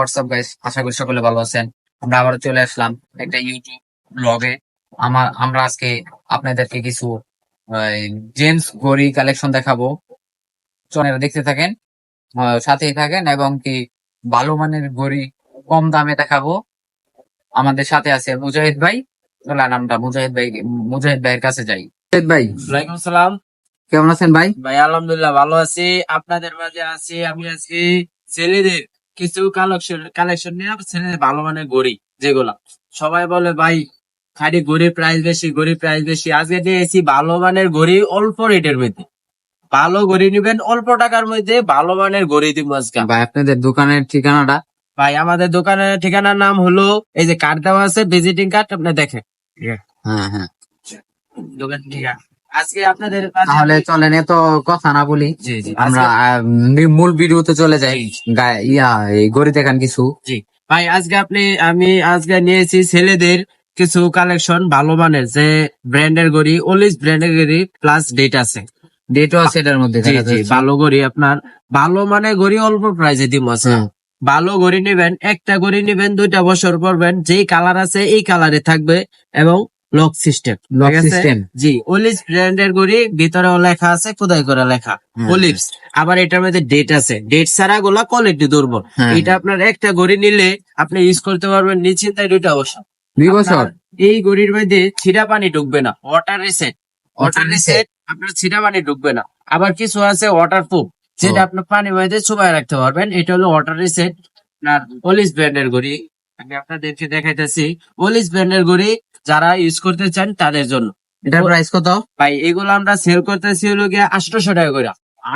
WhatsApp guys আশা করি সকলে ভালো আছেন। আমরা আবার চলে আসলাম একটা ইউটিউব ব্লগে আমার আমরা আজকে আপনাদেরকে কিছু জেন্টস গড়ি কালেকশন দেখাবো। চনেরা দেখতে থাকেন। সাথেই থাকেন এবং কি ভালো মানের গড়ি কম দামে দেখাবো। আমাদের সাথে আছে মুজাহিদ ভাই। চলেন আমরা মুজাহিদ ভাই মুজাহিদ ভাইয়ের কাছে যাই। মুজাহিদ ভাই। ওয়ালাইকুম সালাম। কেমন আছেন ভাই? ভাই আলহামদুলিল্লাহ ভালো আছি। আপনাদের মাঝে আছি আমি আজকে ছেলেদের কিছু কালেকশন কালেকশন নিয়ে ছেলেদের ভালো মানের গড়ি যেগুলা। সবাই বলে ভাই খালি গড়ি প্রাইস বেশি গড়ি প্রাইস বেশি। আজকে দিয়েছি ভালো মানের গড়ি অল্প রেটের মধ্যে। ভালো গড়ি নিবেন অল্প টাকার মধ্যে ভালো মানের গড়ি দিব আজকে। ভাই আপনাদের দোকানের ঠিকানাটা? ভাই আমাদের দোকানের ঠিকানার নাম হলো এই যে কার্ড দেওয়া আছে ভিজিটিং কার্ড আপনি দেখেন। হ্যাঁ হ্যাঁ। দোকান ঠিকানা। আজকে আপনাদের তাহলে চলেন এত কথা না বলি। আমরা মূল ভিডিওতে চলে যাই। ইয়া এই গড়ি দেখান কিছু। ভাই আজকে আপনি আমি আজকে নিয়েছি ছেলেদের কিছু কালেকশন ভালো মানের যে ব্র্যান্ডের গড়ি ওলিস ব্র্যান্ডের গড়ি প্লাস ডেট আছে। ডেটও আছে এটার মধ্যে। ভালো গড়ি আপনার। ভালো মানে গড়ি অল্প প্রাইসে দিব আছে। ভালো গড়ি নেবেন একটা গড়ি নেবেন দুইটা বছর পরবেন যেই কালার আছে এই কালারে থাকবে এবং লক সিস্টেম লক সিস্টেম জি ওলিস ব্র্যান্ডের গড়ি ভিতরেও লেখা আছে খোদাই করে লেখা। ওলিপস আবার এটার মধ্যে ডেট আছে। ডেট ছাড়া গুলা কোয়ালিটি দুর্বল। হ্যাঁ। এটা আপনার একটা গড়ি নিলে আপনি ইউজ করতে পারবেন নিশ্চিন্তায় দুইটা বছর দুই বছর? এই গড়ির মধ্যে ছিটা পানি ঢুকবে না ওয়াটার রিসেট ওয়াটার রিসেট আপনার ছিটা পানি ঢুকবে না। আবার কিছু আছে ওয়াটার প্রুফ যেটা আপনার পানির মধ্যে চুবাই রাখতে পারবেন। এটা হলো ওয়াটার রিসেট আপনার ওলিস ব্র্যান্ডের গড়ি। আমি আপনাদেরকে দেখাইতেছি। ওলিস ব্র্যান্ডের গড়ি যারা ইউজ করতে চান তাদের জন্য। এটার প্রাইস কত? ভাই এগুলো আমরা সেল করতেছি হলো গিয়ে আটশোশো টাকা করে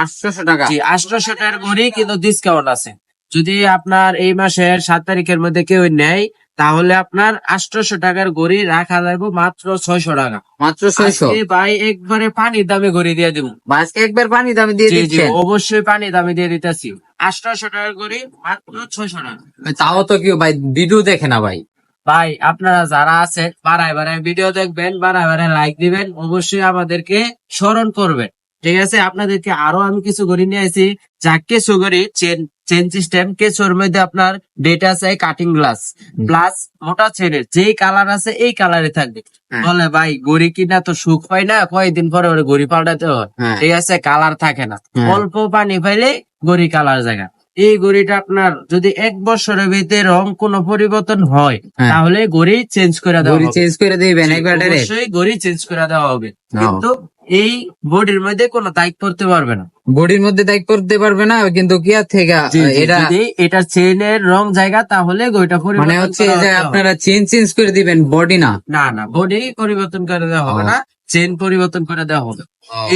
আটশোশো টাকা। জি আটশোশো টাকার ঘড়ি কিন্তু ডিসকাউন্ট আছে। যদি আপনার এই মাসের সাত তারিখের মধ্যে কেউ নেয় তাহলে আপনার আটশোশো টাকার ঘড়ি রাখা যাবে মাত্র ছয়শো টাকা। মাত্র ছয়শো। ভাই একবারে পানির দামে ঘড়ি দিয়ে দিব। আজকে একবার পানি দামে দিয়ে জি অবশ্যই পানি দামে দিয়ে দিতেছি। আটশোশো টাকার ঘড়ি মাত্র ছয়শো টাকা। তাও তো কেউ ভাই ভিডিও দেখে না ভাই। ভাই আপনারা যারা আছেন বারায় বারায় ভিডিও দেখবেন বারায় বারায় লাইক দিবেন অবশ্যই আমাদেরকে স্মরণ করবেন। ঠিক আছে? আপনাদেরকে আরও আমি কিছু ঘড়ি নিয়ে আসি। যা কিছু ঘড়ি চেন চেন সিস্টেম কিছুর মধ্যে আপনার ডেটা আছে কাটিং গ্লাস প্লাস মোটা চেনের যেই কালার আছে এই কালারে থাকবে। হ্যাঁ। বলে ভাই গড়ি কিনা তো সুখ হয় না কয়েকদিন পরে ওরে গড়ি পাল্টাতে হয় হ্যাঁ। ঠিক আছে? কালার থাকে না। হ্যাঁ। অল্প পানি পাইলে গড়ি কালার জায়গা। এই ঘড়িটা আপনার যদি এক বছরের ভিতরে রং কোনো পরিবর্তন হয় হ্যাঁ। তাহলে ঘড়ি চেঞ্জ করে দেওয়া হবে। চেঞ্জ করে দিবেন একবার? অবশ্যই গড়ি চেঞ্জ করে দেওয়া হবে। কিন্তু এই বডির মধ্যে কোনো দাগ করতে পারবে না। বডির মধ্যে দাগ করতে পারবে না কিন্তু কি আর থেকে এটা যদি এটা চেনের রং জায়গা তাহলে গড়িটা মানে হচ্ছে যে আপনারা চেঞ্জ চেঞ্জ করে দিবেন বডি না। না না বডি পরিবর্তন করে দেওয়া হবে না। চেন পরিবর্তন করে দেওয়া হবে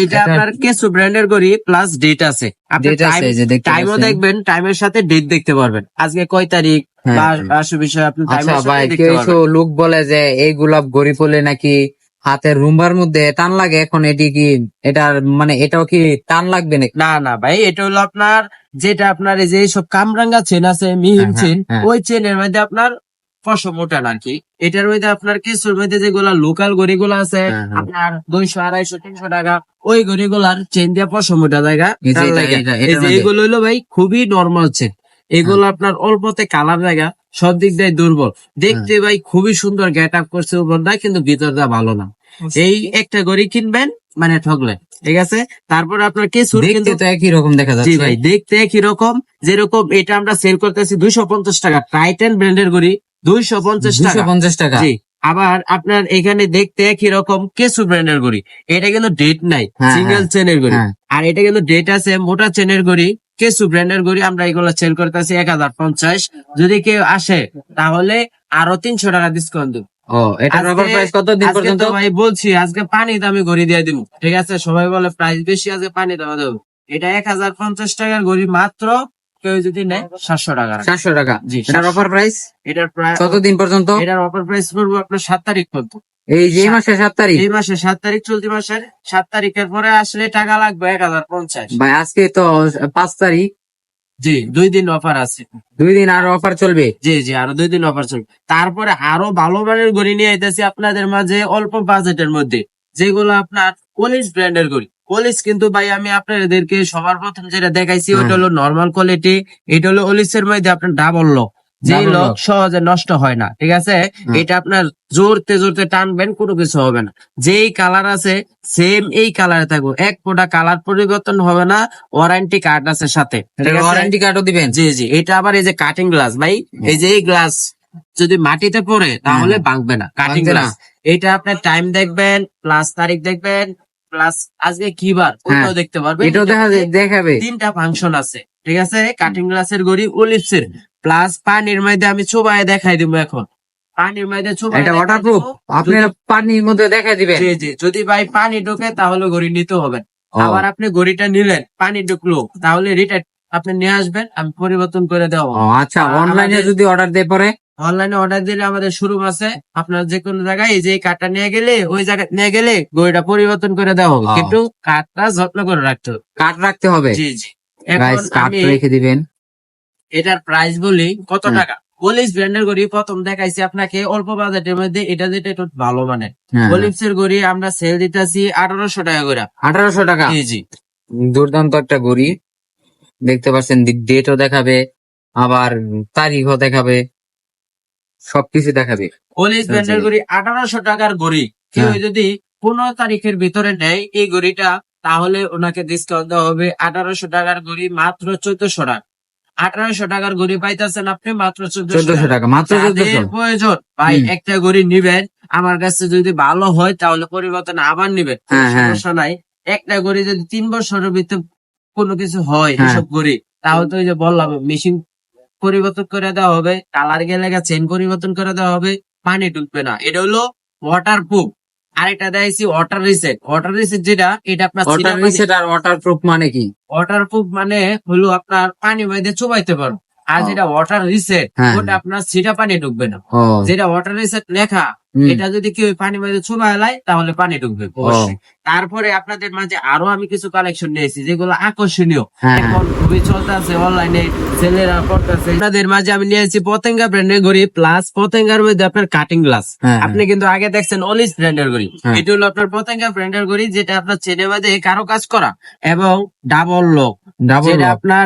এটা আপনার কেসু ব্র্যান্ডের গড়ি প্লাস ডেট আছে। আপনি টাইমও দেখবেন টাইমের সাথে ডেট দেখতে পারবেন। আজকে কয় তারিখ? হ্যাঁ, বা হ্যাঁ। আপনি আচ্ছা লোক বলে যে এই গোলাপ গড়ি পড়লে নাকি হাতের রুম্বার মধ্যে টান লাগে? এখন এটি কি এটার মানে এটাও কি টান লাগবে না না ভাই এটা হলো আপনার যেটা আপনার এই যে সব কামরাঙ্গা চেন আছে মিহিম হ্যাঁ, চেন হ্যাঁ। ওই চেনের মধ্যে আপনার ওঠান আর কি। এটার মধ্যে আপনার কিছুর মধ্যে যেগুলা লোকাল গড়িগুলো আছে হ্যাঁ, হ্যাঁ। আপনার দুইশো আড়াইশো তিনশো টাকা ওই গড়িগুলার চেন দিয়া ওঠা জায়গা। এগুলো হলো ভাই খুবই নর্মাল চেন এগুলো আপনার অল্পতে কালার জায়গা সব দিক দিয়ে দুর্বল। দেখতে হ্যাঁ। ভাই খুবই সুন্দর গেট আপ করছে উপরটা কিন্তু ভিতরটা ভালো না। এই একটা গড়ি কিনবেন মানে ঠকলেন ঠিক আছে? তারপর আপনার কিছু দেখতে কিন্তু তো একই রকম দেখা জি যাচ্ছে। ভাই দেখতে একই রকম। যেরকম এটা আমরা সেল করতেছি দুইশো পঞ্চাশ টাকা টাইটেন ব্র্যান্ডের গড়ি। দুইশো পঞ্চাশ টাকা। পঞ্চাশ টাকা। জি। আবার আপনার এখানে দেখতে একই রকম কেসু ব্র্যান্ডের গড়ি। এটা কিন্তু ডেট নাই হ্যাঁ, সিঙ্গেল হ্যাঁ। চেনের গড়ি। হ্যাঁ। আর এটা কিন্তু ডেট আছে মোটা চেনের গড়ি কেসু ব্র্যান্ডের গড়ি আমরা এগুলো সেল করতেছি এক হাজার পঞ্চাশ। যদি কেউ আসে তাহলে আরও তিনশো টাকা ডিসকাউন্ট দিব। ও এটার আজকে- প্রাইস কত দিন পর্যন্ত? ভাই বলছি আজকে পানি দামে ঘড়ি দিয়ে দিব। ঠিক আছে? সবাই বলে প্রাইস বেশি আজকে পানি দামে দেবো। এটা এক হাজার পঞ্চাশ টাকার ঘড়ি মাত্র কেউ যদি নেয় সাতশো টাকা সাতশো টাকা। জি, এটার অফার প্রাইস এটার প্রায় কত দিন পর্যন্ত? এটার অফার প্রাইস পড়ব আপনার সাত তারিখ পর্যন্ত। এই যে মাসে সাত তারিখ? এই মাসে সাত তারিখ চলতি মাসের সাত তারিখের পরে আসলে টাকা লাগবে এক হাজার পঞ্চাশ। ভাই আজকে তো পাঁচ তারিখ। জি দুই দিন অফার আছে। দুই দিন আর অফার চলবে? জি জি আরও দুই দিন অফার চলবে। তারপরে আরও ভালো মানের ঘড়ি নিয়ে আইতেছি আপনাদের মাঝে অল্প বাজেটের মধ্যে। যেগুলো আপনার কলিজ ব্র্যান্ডের ঘড়ি কলিজ কিন্তু ভাই আমি আপনাদেরকে সবার প্রথম যেটা দেখাইছি ওটা হলো নর্মাল কোয়ালিটি এটা হলো অলিসের মধ্যে আপনার ডাবল লক যে লক সহজে নষ্ট হয় না ঠিক আছে? এটা আপনার জোরতে জোরতে টানবেন কোনো কিছু হবে না। যেই কালার আছে সেম এই কালারে থাকবে। এক ফোটা কালার পরিবর্তন হবে না ওয়ারেন্টি কার্ড আছে সাথে? ওয়ারেন্টি কার্ডও দিবেন। জি জি। এটা আবার এই যে কাটিং গ্লাস ভাই এই যে এই গ্লাস যদি মাটিতে পড়ে তাহলে। ভাঙবে না। কাটিং গ্লাস এটা আপনার টাইম দেখবেন প্লাস তারিখ দেখবেন প্লাস আজকে কি বার? ওটাও দেখতে পারবেন এটাও দেখা দেখাবে। তিনটা ফাংশন আছে ঠিক আছে? কাটিং গ্লাসের গড়ি ওলিপসের প্লাস পানির মধ্যে আমি চোবায় দেখাই দিব এখন। পানির মধ্যে চোবায় এটা দেখাই ওয়াটারপ্রুফ। আপনারা পানির মধ্যে দেখা দিবেন? জি জি। যদি ভাই পানি ঢোকে তাহলে গড়ি নিতে হবে। আবার আপনি গড়িটা নিলেন পানি ঢুকলো তাহলে রিটার্ন আপনি নিয়ে আসবেন আমি পরিবর্তন করে দেবো আচ্ছা অনলাইনে যদি অর্ডার দিয়ে পরে? অনলাইনে অর্ডার দিলে আমাদের শোরুম আছে। আপনার যে কোনো জায়গায় এই যে কার্ডটা নিয়ে গেলে ওই জায়গায় নিয়ে গেলে গড়িটা পরিবর্তন করে দেওয়া হবে। কিন্তু কার্ডটা যত্ন করে রাখতে হবে। কার্ড রাখতে হবে? জি জি। রেখে দিবেন। এটার প্রাইস বলি কত টাকা? পলিশ ব্র্যান্ডের গড়ি প্রথম দেখাইছি আপনাকে অল্প বাজেটের মধ্যে এটা যেটা একটু ভালো মানে হ্যাঁ, পলিপসের গড়ি আমরা সেল দিতেছি আঠারোশো টাকা করে। আঠারোশো টাকা? জি জি। দুর্দান্ত একটা ঘড়ি দেখতে পাচ্ছেন ডেটও দেখাবে আবার তারিখও দেখাবে। সবকিছু দেখাবে। পলিশ আচ্ছা, ব্র্যান্ডের। গড়ি আঠারোশো টাকার গড়ি। কেউ হ্যাঁ। যদি পনেরো তারিখের ভিতরে নেয় এই গড়িটা তাহলে ওনাকে ডিসকাউন্ট দেওয়া হবে আঠারোশো টাকার গড়ি মাত্র চোদ্দশো টাকা। আঠারোশো টাকার গড়ি পাইতেছেন আপনি মাত্র চোদ্দশো টাকা। মাত্র প্রয়োজন ভাই একটা গড়ি নিবেন। আমার কাছে যদি ভালো হয় তাহলে পরিবর্তন আবার নিবেন। হ্যাঁ, হ্যাঁ। সমস্যা নাই। একটা গড়ি যদি তিন বছরের ভিতরে কোনো কিছু হয় হ্যাঁ। এসব গড়ি তাহলে তো ওই যে বললাম মেশিন পরিবর্তন করে দেওয়া হবে কালার গেলে চেন পরিবর্তন করে দেওয়া হবে পানি ঢুকবে না। এটা হলো ওয়াটার প্রুফ আর এটা দেখাইছি ওয়াটার রিসেট ওয়াটার রিসেট যেটা এটা আপনার ওয়াটার রিসেট আর ওয়াটার প্রুফ মানে কি? ওয়াটার প্রুফ মানে হলো আপনার পানি মধ্যে চুবাইতে পারো। আর যেটা ওয়াটার রিসেট হ্যাঁ। ওটা আপনার সিটা পানি ঢুকবে না। যেটা ওয়াটার রিসেট লেখা এটা যদি কেউ পানি মধ্যে চুবাই লাই তাহলে পানি ঢুকবে। অবশ্যই। তারপরে আপনাদের মাঝে আরও আমি কিছু কালেকশন নিয়েছি যেগুলো আকর্ষণীয়। হ্যাঁ। এখন খুবই চলতেছে অনলাইনে ছেলেরা করতেছে আপনাদের মাঝে আমি নিয়েছি পতেঙ্গা ব্র্যান্ডের ঘড়ি প্লাস পতেঙ্গার মধ্যে আপনার কাটিং গ্লাস হ্যাঁ, আপনি কিন্তু আগে দেখছেন অলিস ব্র্যান্ডের ঘড়ি হ্যাঁ। এটা হলো আপনার পতেঙ্গা ব্র্যান্ডের ঘড়ি যেটা আপনার চেনে মাঝে কারও কাজ করা এবং ডাবল লক ডাবল আপনার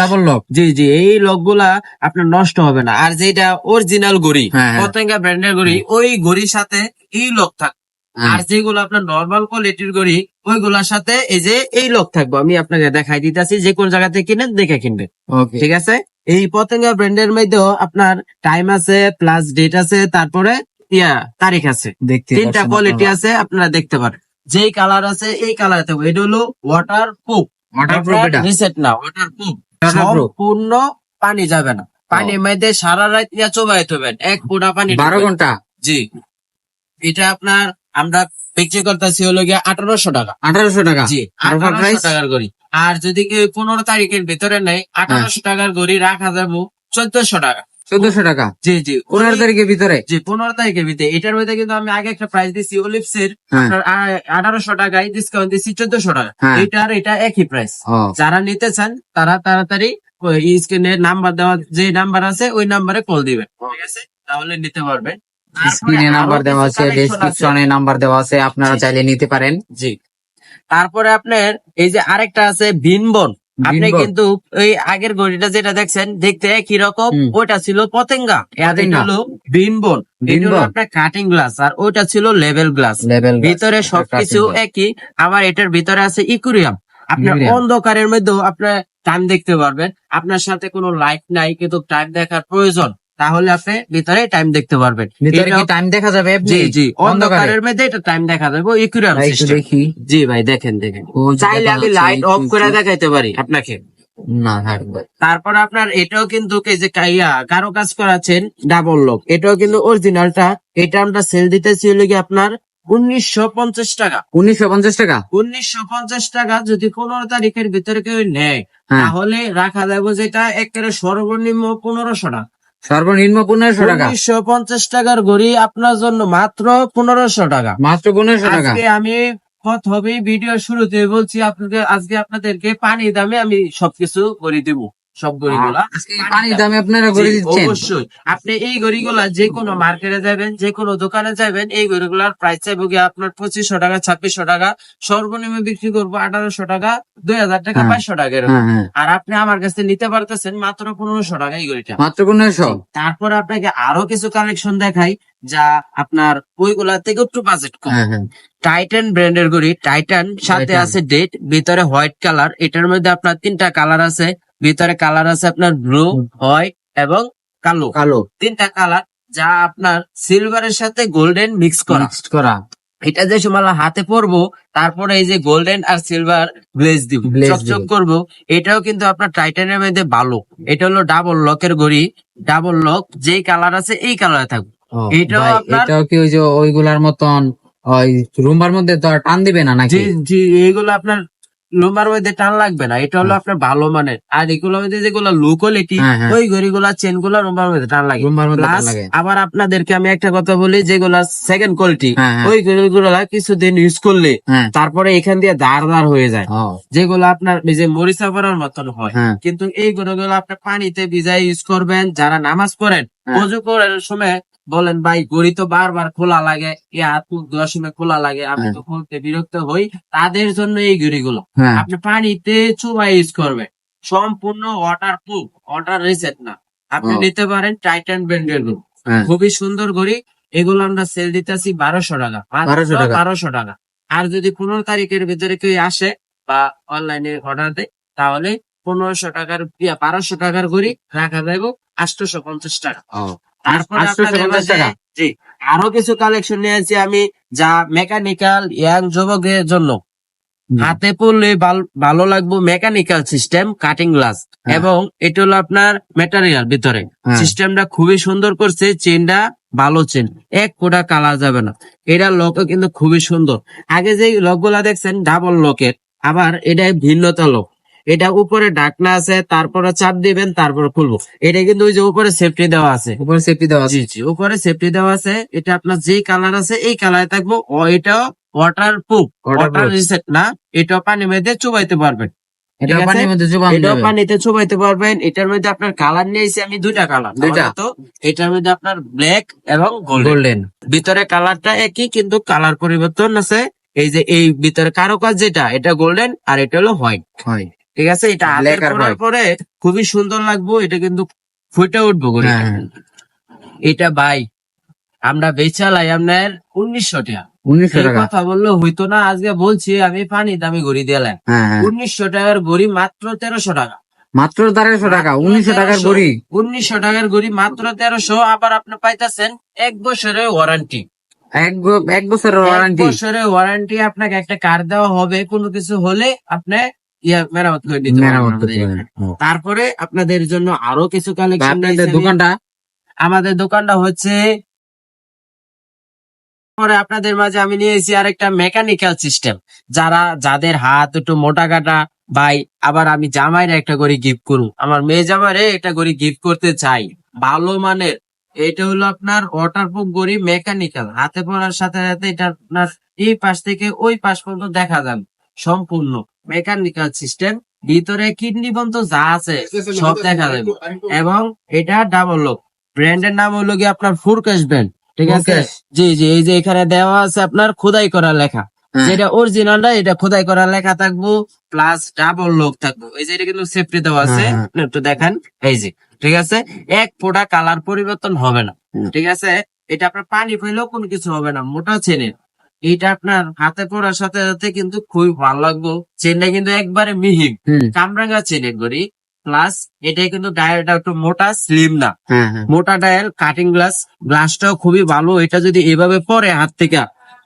ডাবল লক জি জি এই লকগুলা আপনার নষ্ট হবে না। আর যেটা অরিজিনাল ঘড়ি হ্যাঁ, হ্যাঁ। পতেঙ্গা ব্র্যান্ডের ঘড়ি ওই ঘড়ির সাথে এই লক হ্যাঁ। আর যেগুলো আপনার নর্মাল কোয়ালিটির ঘড়ি ওইগুলোর সাথে এই যে এই লক থাকব আমি আপনাকে দেখাই দিতেছি যে কোন জায়গাতে কিনেন দেখে কিনবেন। ওকে ঠিক আছে? এই পতেঙ্গা ব্র্যান্ডের মধ্যেও আপনার টাইম আছে প্লাস ডেট আছে তারপরে ইয়া তারিখ আছে। দেখতে তিনটা কোয়ালিটি আছে আপনারা দেখতে পারেন। যেই কালার আছে এই কালার থাকবে। এটা হলো ওয়াটার প্রুফ ওয়াটারপ্রুফ এটা? রিসেট না ওয়াটার প্রুফ। সম্পূর্ণ পানি যাবে না। পানির মধ্যে সারা রাত নিয়ে চোবাই হবেন এক ফুটা পানি বারো। ঘণ্টা? জি। এটা আপনার আমরা বিক্রি করতেছি হলো গিয়ে আঠারোশো টাকা। আঠারোশো টাকা? জি আঠারোশো টাকার গড়ি। আর যদি কেউ পনেরো তারিখের ভিতরে নেয় আঠারোশো টাকার গড়ি রাখা যাব চোদ্দশো টাকা। চোদ্দশো টাকা? জি জি। পনেরো তারিখের ভিতরে? জি পনেরো তারিখের ভিতরে। এটার মধ্যে কিন্তু আমি আগে একটা প্রাইস দিছি ওলিপসের হ্যাঁ। আপনার আঠারোশো টাকায় ডিসকাউন্ট দিচ্ছি চোদ্দশো টাকা। হ্যাঁ। এটা আর এটা একই প্রাইস যারা নিতে চান তারা তাড়াতাড়ি স্ক্রিনে নাম্বার দেওয়া যে নাম্বার আছে ওই নাম্বারে কল দিবেন। ঠিক আছে? তাহলে নিতে পারবেন। স্ক্রিনে নাম্বার আরও দেওয়া আছে ডেসক্রিপশনে নাম্বার দেওয়া আছে আপনারা। চাইলে নিতে পারেন। জি। তারপরে আপনার এই যে আরেকটা আছে ভিনবন। আপনি কিন্তু এই আগের ঘড়িটা যেটা দেখছেন দেখতে একই রকম ওইটা ছিল পতেঙ্গা। হলো ভিনবন। আপনার কাটিং গ্লাস আর ওইটা ছিল লেভেল গ্লাস ভিতরে সবকিছু একই আবার এটার ভিতরে আছে ইকুরিয়াম আপনার। অন্ধকারের মধ্যেও আপনার টাইম দেখতে পারবেন। আপনার সাথে কোনো লাইট নাই কিন্তু টাইম দেখার প্রয়োজন। তাহলে আপনি ভিতরে টাইম দেখতে পারবেন। ভিতরে কি টাইম দেখা যাবে? জি জি অন্ধকারের মধ্যে এটা টাইম দেখা যাবে ভাই, দেখি। জি ভাই দেখেন দেখেন। চাইলে আমি লাইট অফ করে দেখাইতে পারি আপনাকে। না তারপর আপনার এটাও কিন্তু যে কাইয়া কারও কাজ করাচ্ছেন ডাবল লক এটাও কিন্তু অরিজিনালটা এটা আমরা সেল দিতেছি হলো কি আপনার উনিশশো পঞ্চাশ টাকা। উনিশশো পঞ্চাশ টাকা? উনিশশো পঞ্চাশ টাকা যদি পনেরো তারিখের ভিতরে কেউ নেয় হ্যাঁ। তাহলে রাখা যাবে যেটা একেবারে সর্বনিম্ন পনেরোশো টাকা। সর্বনিম্ন পনেরোশো টাকা। উনিশশো পঞ্চাশ টাকার ঘড়ি আপনার জন্য মাত্র পনেরোশো টাকা। মাত্র পনেরোশো টাকা। আমি আমি হবে ভিডিও শুরুতে বলছি আপনাকে আজকে আপনাদেরকে পানি দামে আমি সবকিছু করে দিব। সব গড়িগুলা। পানির দামে আপনারা জি, দিচ্ছেন? অবশ্যই। আপনি এই গড়িগুলা যে কোনো মার্কেটে যাবেন যে কোনো দোকানে যাবেন এই গড়িগুলার প্রাইস চাইব গিয়ে আপনার পঁচিশশো টাকা ছাব্বিশশো টাকা সর্বনিম্ন বিক্রি করব আঠারোশো টাকা দুই হাজার টাকা হ্যাঁ। বাইশশো টাকা এরকম। হ্যাঁ হ্যাঁ। আর আপনি আমার কাছে নিতে পারতেছেন মাত্র পনেরোশো টাকা এই গড়িটা। মাত্র পনেরোশো? তারপর আপনাকে আরও কিছু কালেকশন দেখাই যা আপনার ওইগুলা থেকে একটু বাজেট কম। টাইটান ব্র্যান্ডের ঘড়ি টাইটান সাথে আছে ডেট ভিতরে হোয়াইট কালার এটার মধ্যে আপনার তিনটা কালার আছে। ভিতরে কালার আছে আপনার ব্লু হোয়াইট এবং কালো। কালো। তিনটা কালার যা আপনার সিলভারের সাথে গোল্ডেন মিক্স করা। করা। এটা যে সময় হাতে পরবো তারপরে এই যে গোল্ডেন আর সিলভার গ্লেজ দিব। চকচক করব এটাও কিন্তু আপনার টাইটানের মধ্যে ভালো। এটা হলো ডাবল লকের ঘড়ি। ডাবল লক যেই কালার আছে এই কালারে থাকবে এটাও আপনার- এটাও কি ওই যে ওইগুলার মতন ওই রুম্বার মধ্যে তো টান দিবে না নাকি? জি জি এইগুলো আপনার লোমার মধ্যে টান লাগবে না এটা হলো আপনার ভালো মানের। আর এগুলো মধ্যে যেগুলো লো কোয়ালিটি হ্যাঁ, হ্যাঁ। ওই ঘড়িগুলা চেনগুলা লোমার মধ্যে টান লাগে। প্লাস আবার আপনাদেরকে আমি একটা কথা বলি যেগুলা সেকেন্ড কোয়ালিটি হ্যাঁ, হ্যাঁ। ওই ঘড়িগুলা কিছুদিন ইউজ করলে তারপরে এখান দিয়ে দাঁড় দাঁড় হয়ে যায়। যেগুলো আপনার এই যে মরিচা পড়ার মতন হয়। কিন্তু এই গরুগুলো আপনি পানিতে ভিজাই ইউজ করবেন যারা নামাজ পড়েন। অজু করার সময় বলেন ভাই গড়ি তো বারবার খোলা লাগে হাত মুখ খোলা লাগে আমি হ্যাঁ। তো খুলতে বিরক্ত হই তাদের জন্য এই গড়িগুলো হ্যাঁ। আপনি পানিতে চুবা ইউজ করবেন সম্পূর্ণ ওয়াটার প্রুফ ওয়াটার রিসেট না। আপনি নিতে পারেন টাইটান ব্র্যান্ডেরগুলো খুবই সুন্দর ঘড়ি এগুলো আমরা সেল দিতেছি বারোশো টাকা 1200 টাকা। বারোশো টাকা। আর যদি পনেরো তারিখের ভিতরে কেউ আসে বা অনলাইনে অর্ডার দেয় তাহলে পনেরোশো টাকার বারোশো টাকার ঘড়ি রাখা যাবে আটশোশো পঞ্চাশ টাকা। ও তারপর 850 টাকা? জি। আরও কিছু কালেকশন নিয়েছি আমি যা মেকানিক্যাল ইয়াং যুবকের জন্য। হাতে পড়লে ভাল- লাগবে মেকানিক্যাল সিস্টেম কাটিং গ্লাস হ্যাঁ। এবং এটা হলো আপনার ম্যাটেরিয়াল ভিতরে। হ্যাঁ। সিস্টেমটা খুবই সুন্দর করছে চেনটা ভালো চেন। এক কোটা কালা যাবে না। এটা লক কিন্তু খুবই সুন্দর। আগে যে লকগুলা দেখছেন ডাবল লকের আবার এটা ভিন্নতা লক এটা উপরে ডাকনা আছে তারপরে চাপ দিবেন তারপরে খুলবো। এটা কিন্তু ওই যে উপরে সেফটি দেওয়া আছে। উপরে সেফটি দেওয়া আছে। জি জি উপরে সেফটি দেওয়া আছে। এটা আপনার যে কালার আছে এই কালারে থাকব। ও এটাও ওয়াটার প্রুফ ওয়াটার রিসেট না এটাও পানি মধ্যে চুবাইতে পারবেন। এটা আছে? পানির মধ্যে পানিতে চুবাইতে পারবেন। এটার মধ্যে আপনার কালার নিয়েছি আমি দুইটা কালার দুইটা? তো এটার মধ্যে আপনার ব্ল্যাক এবং গোল্ডেন ভিতরে কালারটা একই কিন্তু কালার পরিবর্তন আছে। এই যে এই ভিতরে কারুকাজ যেটা এটা গোল্ডেন আর এটা হলো হোয়াইট হয় ঠিক আছে? এটা পরার white। পরে খুবই সুন্দর লাগবে এটা কিন্তু ফুটে উঠবো। হ্যাঁ, হ্যাঁ। এটা ভাই আমরা বেচালাই আপনার উনিশশো টাকা। উনিশশো টাকা। কথা বললে হইতো না আজকে বলছি আমি পানি দামি ঘড়ি দিলাম হ্যাঁ হ্যাঁ। উনিশশো টাকার ঘড়ি মাত্র তেরোশো টাকা। মাত্র তেরোশো টাকা উনিশশো টাকার 1300 গড়ি। উনিশশো টাকার ঘড়ি মাত্র তেরোশো আবার আপনি পাইতেছেন এক বছরের ওয়ারেন্টি এক বছরের ওয়ারেন্টি বছরের ওয়ারেন্টি আপনাকে একটা কার্ড দেওয়া হবে কোনো কিছু হলে আপনি ইয়া মেরামত করে দিতে মেরামত করতে আমাদের তারপরে আপনাদের জন্য আরও কিছু কালেকশন আপনাদের দোকানটা? আমাদের দোকানটা হচ্ছে পরে আপনাদের মাঝে আমি নিয়েছি আরেকটা মেকানিক্যাল সিস্টেম যারা যাদের হাত একটু মোটা কাটা ভাই আবার আমি জামাইরে একটা করে গিফট করু আমার মেয়ে জামাইরে একটা করে গিফট করতে চাই। ভালো মানের। এটা হলো আপনার ওয়াটারপ্রুফ গড়ি মেকানিক্যাল হাতে পড়ার সাথে সাথে এটা আপনার এই পাশ থেকে ওই পাশ পর্যন্ত দেখা যাবে। সম্পূর্ণ। মেকানিক্যাল সিস্টেম ভিতরে কিডনি পর্যন্ত যা আছে সব দেখা যাবে। এবং এটা ডাবল লক ব্র্যান্ডের নাম হলো কি আপনার ফুরকাশ ব্র্যান্ড ঠিক আছে? জি জি এই যে এখানে দেওয়া আছে আপনার খোদাই করা লেখা। হ্যাঁ। যেটা অরিজিনালটা এটা খোদাই করা লেখা থাকব প্লাস ডাবল লক থাকব। এই যে এটা কিন্তু সেফটি দেওয়া আছে। হ্যাঁ, হ্যাঁ। একটু দেখেন। এই যে ঠিক আছে? এক ফোঁটা কালার পরিবর্তন হবে না ঠিক আছে? এটা আপনার পানি পেলেও কোনো কিছু হবে না মোটা চেনের। এটা আপনার হাতে পড়ার সাথে সাথে কিন্তু খুবই ভালো লাগবে। চেনটা কিন্তু একবারে মিহিম। হুম। কামরাঙ্গা চেনের করি প্লাস এটা কিন্তু ডায়ালটা একটু মোটা স্লিম না। হ্যাঁ হ্যাঁ। মোটা ডায়াল কাটিং গ্লাস গ্লাসটাও খুবই ভালো। এটা যদি এভাবে পরে হাত থেকে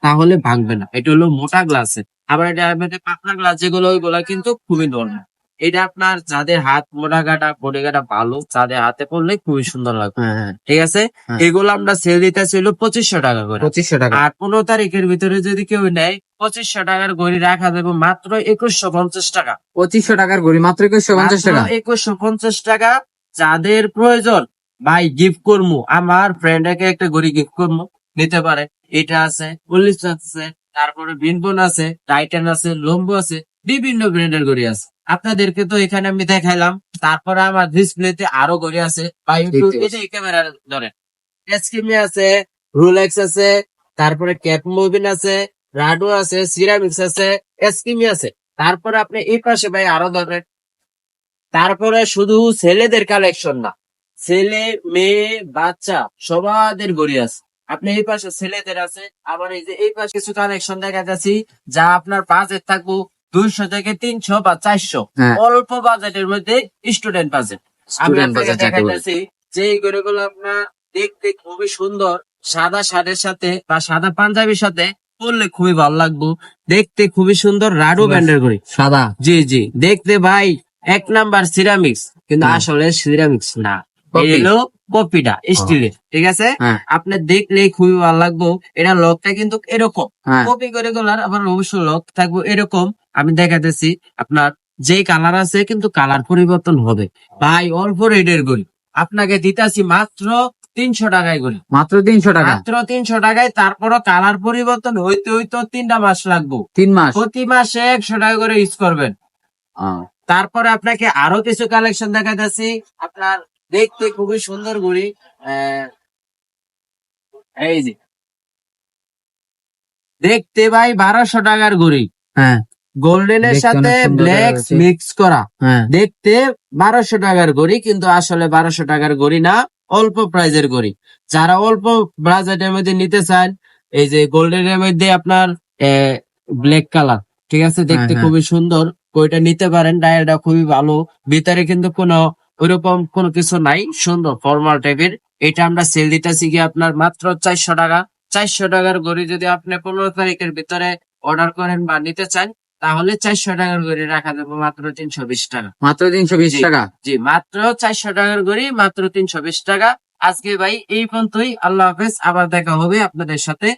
তাহলে ভাঙবে না। এটা হলো মোটা গ্লাসে আবার এটা পাতলা গ্লাস যেগুলো ওইগুলো কিন্তু খুবই নরমাল এটা আপনার যাদের হাত মোটা কাটা বডি কাটা ভালো যাদের হাতে পড়লে খুবই সুন্দর লাগবে। হ্যাঁ হ্যাঁ। ঠিক আছে? হ্যাঁ। এগুলো আমরা সেল দিতে ছিল পঁচিশশো টাকা করে। পঁচিশশো টাকা। আর পনেরো তারিখের ভিতরে যদি কেউ নেয় পঁচিশশো টাকার গড়ি রাখা যাবে মাত্র একুশশো পঞ্চাশ টাকা। পঁচিশশো টাকার গড়ি মাত্র একুশশো পঞ্চাশ টাকা। একুশশো পঞ্চাশ টাকা যাদের প্রয়োজন ভাই গিফট করব আমার ফ্রেন্ড ফ্রেন্ডকে একটা ঘড়ি গিফট করব নিতে পারে। এটা আছে পুলিশ আছে তারপরে বিনবন আছে টাইটান আছে লম্বু আছে বিভিন্ন ব্র্যান্ডের ঘড়ি আছে। আপনাদেরকে তো এখানে আমি দেখাইলাম। তারপরে আমার ডিসপ্লেতে আরও ঘড়ি আছে। ভাই একটু এই ক্যামেরা ধরেন। এসকিমি আছে রোলেক্স আছে তারপরে ক্যাপ মুভিন আছে রাডো আছে সিরামিক্স আছে এসকিমি আছে। তারপরে আপনি এই পাশে ভাই আরও ধরেন। তারপরে শুধু ছেলেদের কালেকশন না ছেলে মেয়ে বাচ্চা সবাদের গড়ি আছে। আপনি এই পাশে ছেলেদের আছে আবার এই যে এই পাশে কিছু কালেকশন দেখা যাচ্ছি যা আপনার বাজেট থাকব দুইশো থেকে তিনশো বা চারশো। হ্যাঁ। অল্প বাজেটের মধ্যে স্টুডেন্ট বাজেট আমি আপনাকে দেখাইতেছি যে গড়িগুলো আপনার দেখতে খুবই সুন্দর। সাদা শার্টের সাথে বা সাদা পাঞ্জাবির সাথে পরলে খুবই ভালো লাগবে। দেখতে খুবই সুন্দর রাডো। ব্যান্ডের ঘড়ি সাদা। জি জি। দেখতে ভাই এক নাম্বার সিরামিক্স কিন্তু আসলে সিরামিক্স না। হলো কপিটা স্টিলের ঠিক আছে? হ্যাঁ। আপনি দেখলে খুবই ভালো লাগবে। এটা লকটা কিন্তু এরকম। হ্যাঁ। কপি করে গলার আবার অবশ্য লক থাকব এরকম। আমি দেখাতেছি আপনার যে কালার আছে কিন্তু কালার পরিবর্তন হবে। ভাই অল্প রেডের গড়ি আপনাকে দিতাছি মাত্র তিনশো টাকায় গড়ি মাত্র তিনশো টাকা? মাত্র তিনশো টাকায় তারপরও কালার পরিবর্তন হইতে হইতে তিনটা মাস লাগবে। তিন মাস? প্রতি মাসে একশো টাকা করে ইউজ করবেন। তারপরে আপনাকে আরও কিছু কালেকশন দেখাতেছি আপনার দেখতে খুবই সুন্দর ঘড়ি আহ, এই যে। দেখতে ভাই বারোশো টাকার ঘড়ি হ্যাঁ। গোল্ডেনের সাথে ব্ল্যাক মিক্স করা। হ্যাঁ। দেখতে বারোশো টাকার ঘড়ি কিন্তু আসলে বারোশো টাকার ঘড়ি না অল্প প্রাইজের ঘড়ি যারা অল্প বাজেটের মধ্যে নিতে চান এই যে গোল্ডেনের মধ্যে আপনার ব্ল্যাক কালার ঠিক আছে? দেখতে হ্যাঁ। খুবই সুন্দর। ওইটা নিতে পারেন ডায়ালটা খুবই ভালো। ভিতরে কিন্তু কোনো ওইরকম কোনো কিছু নাই সুন্দর ফর্মাল টাইপের এটা আমরা সেল দিতেছি কি আপনার মাত্র চারশো টাকা। চারশো টাকার ঘড়ি যদি আপনি পনেরো তারিখের ভিতরে অর্ডার করেন বা নিতে চান তাহলে চারশো টাকার ঘড়ি রাখা যাবে মাত্র তিনশো বিশ টাকা। মাত্র তিনশো বিশ টাকা? জি মাত্র চারশো টাকার ঘড়ি মাত্র তিনশো বিশ টাকা। আজকে ভাই এই পর্যন্তই। আল্লাহ হাফেজ। আবার দেখা হবে আপনাদের সাথে।